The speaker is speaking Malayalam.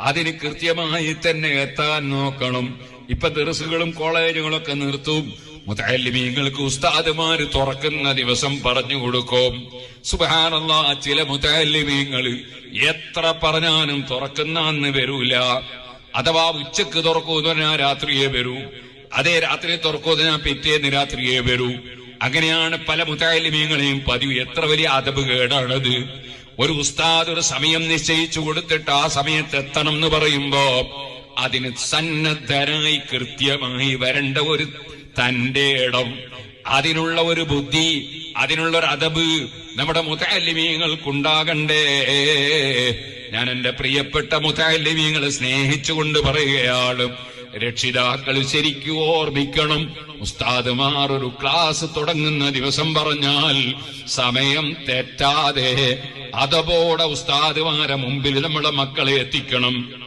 അതിന് കൃത്യമായി തന്നെ എത്താൻ നോക്കണം. ഇപ്പൊ ദർസുകളും കോളേജുകളൊക്കെ നിർത്തും. മുതാലിമീങ്ങൾക്ക് ഉസ്താദുമാര് തുറക്കുന്ന ദിവസം പറഞ്ഞു കൊടുക്കും. സുബാനുള്ള ചില മുതാലിമീങ്ങൾ എത്ര പറഞ്ഞാലും തുറക്കുന്ന അന്ന് വരൂല. അഥവാ ഉച്ചയ്ക്ക് തുറക്കൂന്ന് പറഞ്ഞാൽ രാത്രിയെ വരൂ. അതേ രാത്രി തുറക്കൂന്ന് ഞാൻ പിറ്റേന്ന് രാത്രിയെ വരൂ. അങ്ങനെയാണ് പല മുതാലിമീങ്ങളെയും പതിവ്. എത്ര വലിയ അതപ് കേടാണത്. ഒരു ഉസ്താദ് ഒരു സമയം നിശ്ചയിച്ചു കൊടുത്തിട്ട് ആ സമയത്ത് എത്തണം എന്ന് പറയുമ്പോ അതിന് സന്നദ്ധരായി കൃത്യമായി വരേണ്ട ഒരു തന്റെ ഇടം അതിനുള്ള ഒരു ബുദ്ധി അതിനുള്ള ഒരു അതബ് നമ്മുടെ മുതാലിമീങ്ങൾക്കുണ്ടാകണ്ടേ ഞാൻ എന്റെ പ്രിയപ്പെട്ട മുതാലിമീങ്ങൾ സ്നേഹിച്ചുകൊണ്ട് പറയുകയാണ് രക്ഷിതാക്കൾ ശരിക്കും ഓർമ്മിക്കണം ഉസ്താദുമാർ ഒരു ക്ലാസ് തുടങ്ങുന്ന ദിവസം പറഞ്ഞാൽ സമയം തെറ്റാതെ അതപോടെ ഉസ്താദുമാരെ മുമ്പിൽ നമ്മളെ മക്കളെ എത്തിക്കണം.